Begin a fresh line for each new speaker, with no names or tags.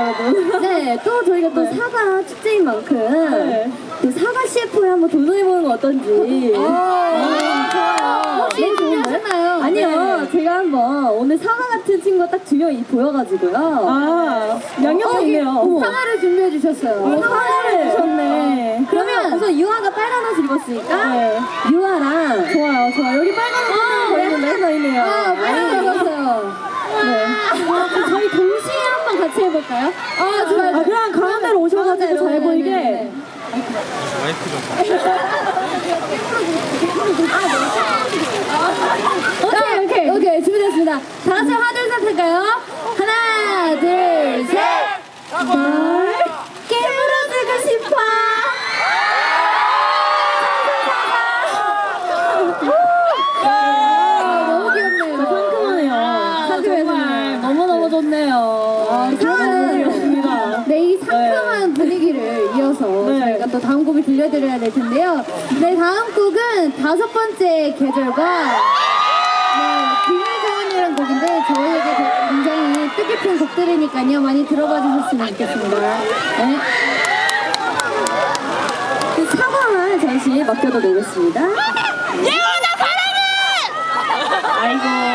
여러분.
네, 또 저희가 또
네.
사과 축제인 만큼
네.
또 사과 CF에 한번 도전해보는 건 어떤지.
아,
혹시 준비하셨나요? 아니요,
네.
제가 한번 오늘 사과 같은 친구가 딱 두 명이 보여가지고요.
아, 양옆에 있네요. 어머.
사과를 준비해 주셨어요.
어, 사과를
주셨네. 그러면 우선 유아가 빨간 옷을 입었으니까
네.
유아랑
좋아요, 좋아요. 여기 빨간
아,
거 있는데 하나 있네요.
아, 빨간 옷 입었어요.
네.
그럼 저희 동시에 한번 같이 해 볼까요? 아, 좋아요.
아, 그냥 가운데로 오셔가지고 잘 보이게.
오케이, 오케이. 오케이, 준비됐습니다. 다 같이 하나, 둘, 셋 할까요? 하나, 둘, 셋! 널 깨물어주고 싶어! 아, 너무 귀엽네요.
상큼하네요.
상큼해서.
너무너무 좋네요.
상큼한 분위기를 이어서
네.
저희가 또 다음 곡을 들려드려야 될 텐데요. 네, 다음 곡은 다섯 번째 계절과 네, 비밀정원이라는 곡인데 저희에게 굉장히 뜻깊은 곡들이니까요. 많이 들어봐 주셨으면 좋겠습니다. 네. 그 사과를 잠시 맡겨도 되겠습니다.
아이고, 많이 오셨